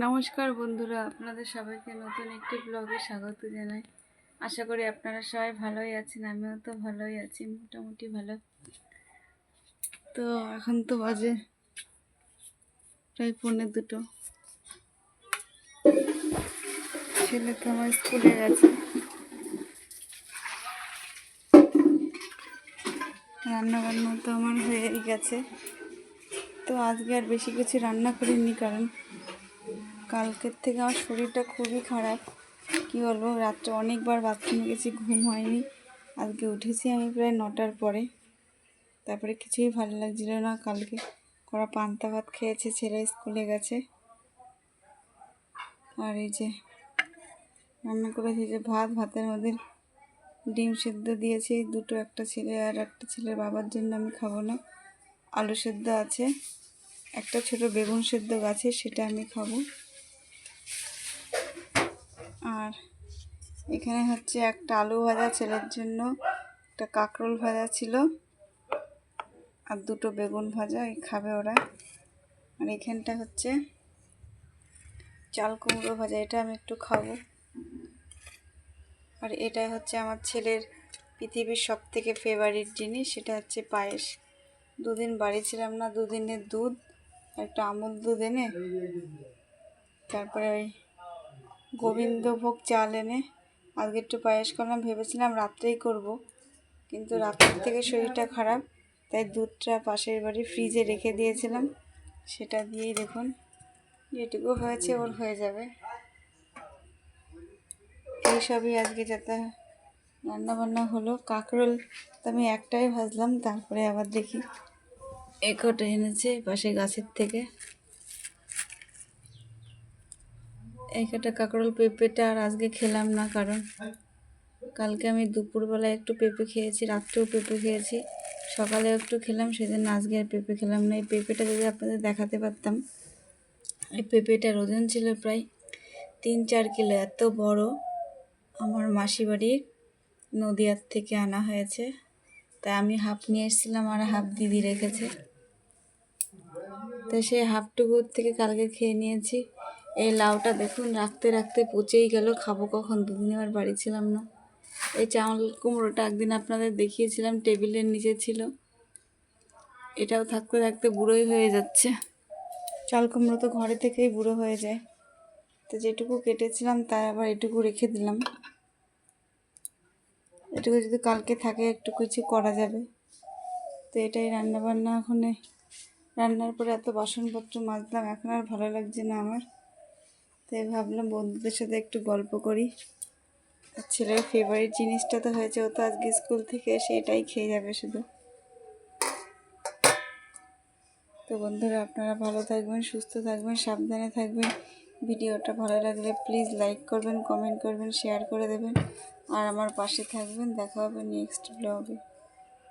নমস্কার বন্ধুরা, আপনাদের সবাইকে নতুন একটি ব্লগে স্বাগত জানাই। আশা করি আপনারা সবাই ভালোই আছেন, আমিও তো ভালোই আছি, মোটামুটি ভালো। তো এখন তো বাজে প্রায় পৌনে দুটো। ছেলে তো আমার স্কুলে গেছে। রান্না বান্না তো আমার হয়েই গেছে। তো আজকে আর বেশি কিছু রান্না করিনি কারণ কালকের থেকে আমার শরীরটা খুবই খারাপ। কি বলব, রাত্রে অনেকবার বাথরুমে গেছি, ঘুম হয়নি। আজকে উঠেছি আমি প্রায় নটার পরে। তারপরে কিছুই ভালো লাগছিল না। কালকে করা পান্তা ভাত খেয়েছে, ছেলে স্কুলে গেছে। আর এই যে রান্না করেছি যে ভাত, ভাতের মধ্যে ডিম সেদ্ধ দিয়েছি। দুটো একটা ছেলে আর একটা ছেলের বাবার জন্য আমি খাব না। আলু সেদ্ধ আছে। একটা ছোট বেগুন সেদ্ধ গাছে, সেটা আমি খাব। আর এখানে হচ্ছে একটা আলু ভাজা ছেলের জন্য একটা কাঁকরোল ভাজা ছিল আর দুটো বেগুন ভাজা, এই খাবে ওরা। আর এখানটা হচ্ছে চাল কুমড়ো ভাজা, এটা আমি একটু খাব। আর এটা হচ্ছে আমার ছেলের পৃথিবীর সব থেকে ফেভারিট জিনিস, সেটা হচ্ছে পায়েস। দুদিন বাড়ি ছিলাম না, দুদিনের দুধ, একটা আমুল দুধ এনে, তারপরে ওই গোবিন্দভোগ চাল এনে আজকে একটু পায়েস করলাম ভেবেছিলাম রাত্রেই করব কিন্তু রাত্রের থেকে শরীরটা খারাপ তাই দুধটা পাশের বাড়ি ফ্রিজে রেখে দিয়েছিলাম সেটা দিয়েই দেখুন যেটুকু হয়েছে ওর হয়ে যাবে। এইসবই আজকে যাতে রান্না বান্না হলো কাঁকরোল তো আমি একটাই ভাজলাম তারপরে আবার দেখি। একটা এনেছে পাশে গাছের থেকে। এই কটা কাঁকরোল পেঁপেটা আর আজকে খেলাম না, কারণ কালকে আমি দুপুরবেলায় একটু পেঁপে খেয়েছি, রাত্রেও পেঁপে খেয়েছি। সকালে একটু খেলাম সেদিন আজকে আর পেঁপে খেলাম না। এই পেঁপেটা যদি আপনাদের দেখাতে পারতাম, এই পেঁপেটার ওজন ছিল প্রায় তিন চার কিলো, এত বড়। আমার মাসি বাড়ির নদিয়ার থেকে আনা হয়েছে, তাই আমি হাফ নিয়ে এসেছিলাম আর হাফ দিদি রেখেছে। তো সেই হাফটুকুর থেকে কালকে খেয়ে নিয়েছি। এই লাউটা দেখুন, রাখতে রাখতে পচেই গেল। খাব কখন? দুদিন আবার বাড়ি ছিলাম না। এই চাউল কুমড়োটা একদিন আপনাদের দেখিয়েছিলাম, টেবিলের নিচে ছিল। এটাও থাকতে থাকতে বুড়োই হয়ে যাচ্ছে। চাল কুমড়ো তো ঘরে থেকেই বুড়ো হয়ে যায়। তো যেটুকু কেটেছিলাম তাই আবার এটুকু রেখে দিলাম। এটুকু যদি কালকে থাকে, একটু কিছু করা যাবে। তো এটাই রান্না বান্না এখন। রান্নার পরে এত বাসনপত্র মাজলাম, এখন আর ভালো লাগছে না আমার। তাই ভাবলাম বন্ধুদের সাথে একটু গল্প করি। আর ছেলের ফেভারিট জিনিসটা তো হয়েছে, ও তো আজকে স্কুল থেকে এসে এটাই খেয়ে যাবে শুধু। তো বন্ধুরা, আপনারা ভালো থাকবেন, সুস্থ থাকবেন, সাবধানে থাকবেন। ভিডিওটা ভালো লাগলে প্লিজ লাইক করবেন কমেন্ট করবেন শেয়ার করে দেবেন। আর আমার পাশে থাকবেন। দেখা হবে নেক্সট ব্লগে